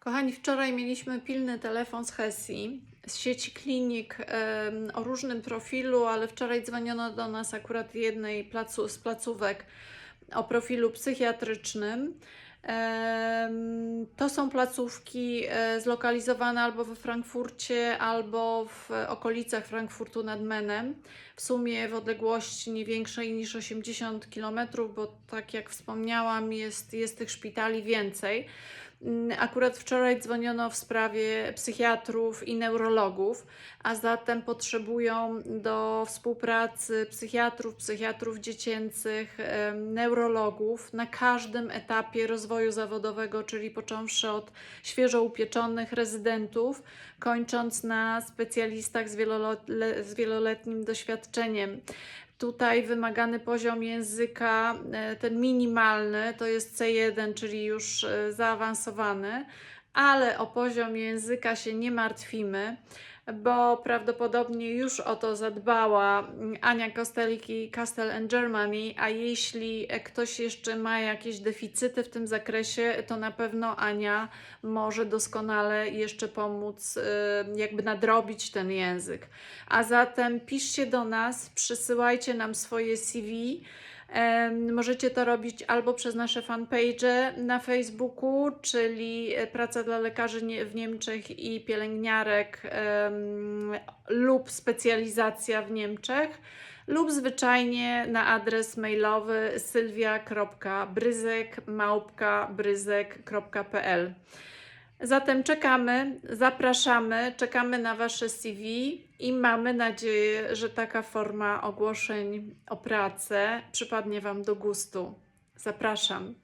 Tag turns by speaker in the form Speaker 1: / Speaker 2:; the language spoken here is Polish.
Speaker 1: Kochani, wczoraj mieliśmy pilny telefon z Hesji, z sieci klinik o różnym profilu, ale wczoraj dzwoniono do nas akurat jednej placu, z placówek o profilu psychiatrycznym. To są placówki e, zlokalizowane albo we Frankfurcie, albo w okolicach Frankfurtu nad Menem. W sumie w odległości nie większej niż 80 km, bo tak jak wspomniałam, jest, jest tych szpitali więcej. Mm, Akurat wczoraj dzwoniono w sprawie psychiatrów i neurologów, a zatem potrzebują do współpracy psychiatrów, psychiatrów dziecięcych, neurologów na każdym etapie rozwoju zawodowego, czyli począwszy od świeżo upieczonych rezydentów, kończąc na specjalistach z wieloletnim doświadczeniem. Tutaj wymagany poziom języka, e, ten minimalny, to jest C1, czyli już e, zaawansowany, ale o poziom języka się nie martwimy, bo prawdopodobnie już o to zadbała mm, Ania Kostelik i Castle and Germany, a jeśli e, ktoś jeszcze ma jakieś deficyty w tym zakresie, to na pewno Ania może doskonale jeszcze pomóc, e, jakby nadrobić ten język. A zatem piszcie do nas, przysyłajcie nam swoje CV. Możecie to robić albo przez nasze fanpage na Facebooku, czyli e, Praca dla lekarzy w Niemczech i pielęgniarek, lub specjalizacja w Niemczech, lub zwyczajnie na adres mailowy sylwia.bryzek.bryzek.pl. Zatem czekamy, zapraszamy, czekamy na Wasze CV i mamy nadzieję, że taka forma ogłoszeń o pracę przypadnie Wam do gustu. Zapraszam.